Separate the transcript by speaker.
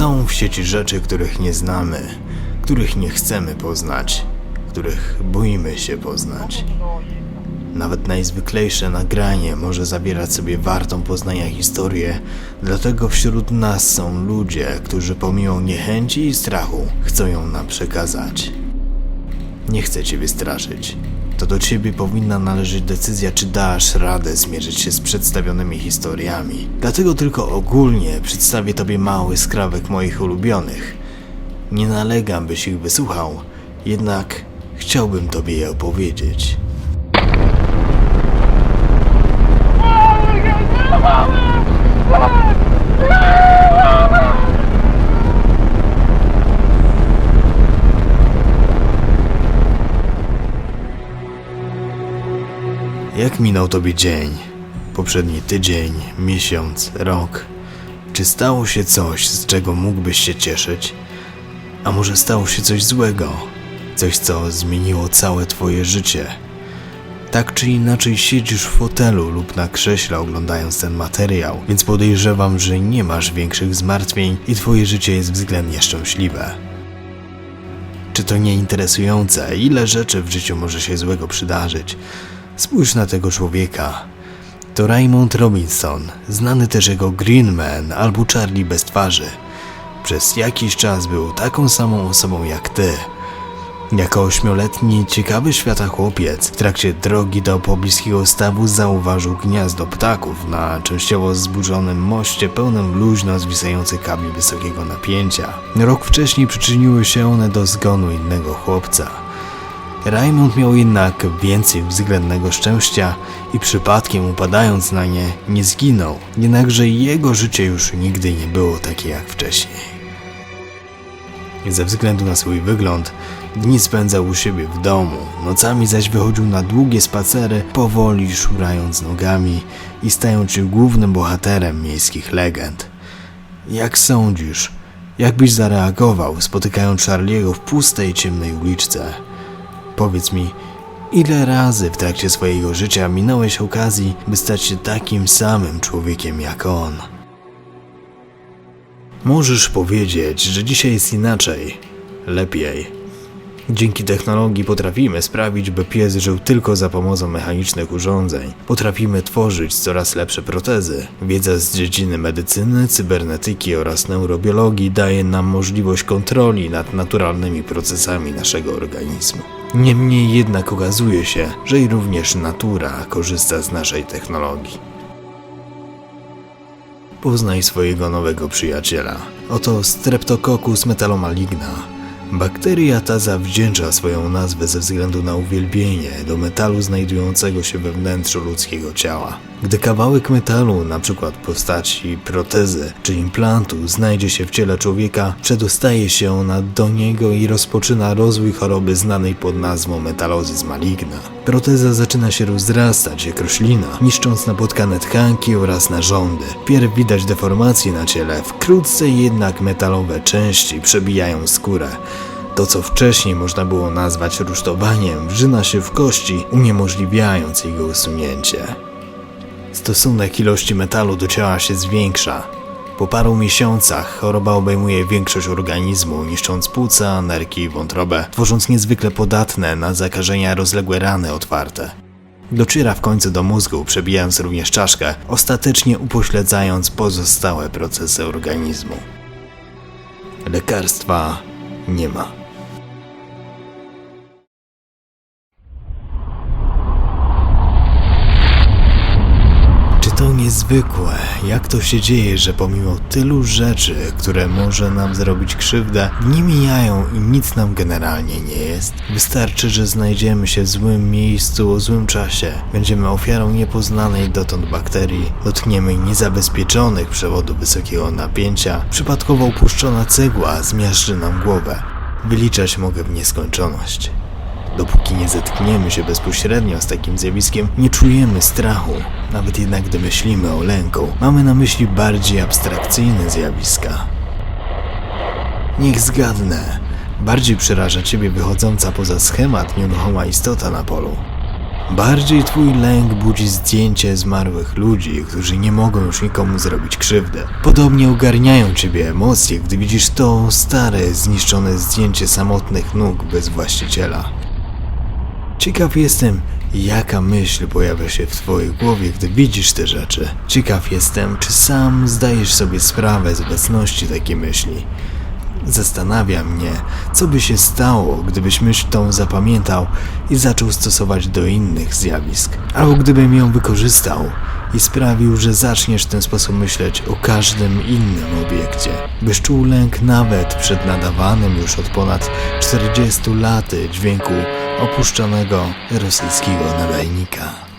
Speaker 1: Są w sieci rzeczy, których nie znamy, których nie chcemy poznać, których boimy się poznać. Nawet najzwyklejsze nagranie może zawierać sobie wartą poznania historię, dlatego wśród nas są ludzie, którzy pomimo niechęci i strachu chcą ją nam przekazać. Nie chcę cię wystraszyć. To do ciebie powinna należeć decyzja, czy dasz radę zmierzyć się z przedstawionymi historiami. Dlatego tylko ogólnie przedstawię tobie mały skrawek moich ulubionych. Nie nalegam, byś ich wysłuchał, jednak chciałbym tobie je opowiedzieć. Jak minął tobie dzień? Poprzedni tydzień, miesiąc, rok? Czy stało się coś, z czego mógłbyś się cieszyć? A może stało się coś złego? Coś, co zmieniło całe twoje życie? Tak czy inaczej siedzisz w fotelu lub na krześle oglądając ten materiał, więc podejrzewam, że nie masz większych zmartwień i twoje życie jest względnie szczęśliwe. Czy to nie interesujące, ile rzeczy w życiu może się złego przydarzyć? Spójrz na tego człowieka. To Raymond Robinson, znany też jako Green Man albo Charlie bez twarzy. Przez jakiś czas był taką samą osobą jak ty. Jako ośmioletni, ciekawy świata chłopiec w trakcie drogi do pobliskiego stawu zauważył gniazdo ptaków na częściowo zburzonym moście pełnym luźno zwisających kabli wysokiego napięcia. Rok wcześniej przyczyniły się one do zgonu innego chłopca. Raymond miał jednak więcej względnego szczęścia i przypadkiem upadając na nie nie zginął, jednakże jego życie już nigdy nie było takie jak wcześniej. Ze względu na swój wygląd, dni spędzał u siebie w domu, nocami zaś wychodził na długie spacery, powoli szurając nogami i stając się głównym bohaterem miejskich legend. Jak sądzisz, jak byś zareagował, spotykając Charliego w pustej, ciemnej uliczce? Powiedz mi, ile razy w trakcie swojego życia minąłeś okazji, by stać się takim samym człowiekiem jak on? Możesz powiedzieć, że dzisiaj jest inaczej, lepiej. Dzięki technologii potrafimy sprawić, by pies żył tylko za pomocą mechanicznych urządzeń. Potrafimy tworzyć coraz lepsze protezy. Wiedza z dziedziny medycyny, cybernetyki oraz neurobiologii daje nam możliwość kontroli nad naturalnymi procesami naszego organizmu. Niemniej jednak okazuje się, że i również natura korzysta z naszej technologii. Poznaj swojego nowego przyjaciela. Oto Streptococcus metalomaligna. Bakteria ta zawdzięcza swoją nazwę ze względu na uwielbienie do metalu znajdującego się we wnętrzu ludzkiego ciała. Gdy kawałek metalu, np. postaci protezy czy implantu, znajdzie się w ciele człowieka, przedostaje się ona do niego i rozpoczyna rozwój choroby znanej pod nazwą metalozis maligna. Proteza zaczyna się rozrastać jak roślina, niszcząc napotkane tkanki oraz narządy. Pierw widać deformacje na ciele, wkrótce jednak metalowe części przebijają skórę. To, co wcześniej można było nazwać rusztowaniem, wrzyna się w kości, uniemożliwiając jego usunięcie. Stosunek ilości metalu do ciała się zwiększa. Po paru miesiącach choroba obejmuje większość organizmu, niszcząc płuca, nerki i wątrobę, tworząc niezwykle podatne na zakażenia rozległe rany otwarte. Dociera w końcu do mózgu, przebijając również czaszkę, ostatecznie upośledzając pozostałe procesy organizmu. Lekarstwa nie ma. To niezwykłe? Jak to się dzieje, że pomimo tylu rzeczy, które może nam zrobić krzywdę, nie mijają i nic nam generalnie nie jest? Wystarczy, że znajdziemy się w złym miejscu o złym czasie, będziemy ofiarą niepoznanej dotąd bakterii, dotkniemy niezabezpieczonych przewodów wysokiego napięcia, przypadkowo upuszczona cegła zmiażdży nam głowę. Wyliczać mogę w nieskończoność. Dopóki nie zetkniemy się bezpośrednio z takim zjawiskiem, nie czujemy strachu. Nawet jednak gdy myślimy o lęku, mamy na myśli bardziej abstrakcyjne zjawiska. Niech zgadnę. Bardziej przeraża ciebie wychodząca poza schemat nieruchoma istota na polu. Bardziej twój lęk budzi zdjęcie zmarłych ludzi, którzy nie mogą już nikomu zrobić krzywdy. Podobnie ogarniają ciebie emocje, gdy widzisz to stare, zniszczone zdjęcie samotnych nóg bez właściciela. Ciekaw jestem, jaka myśl pojawia się w twojej głowie, gdy widzisz te rzeczy. Ciekaw jestem, czy sam zdajesz sobie sprawę z obecności takiej myśli. Zastanawia mnie, co by się stało, gdybyś myśl tą zapamiętał i zaczął stosować do innych zjawisk, albo gdybym ją wykorzystał i sprawił, że zaczniesz w ten sposób myśleć o każdym innym obiekcie, byś czuł lęk nawet przed nadawanym już od ponad 40 laty dźwięku opuszczonego rosyjskiego nadajnika.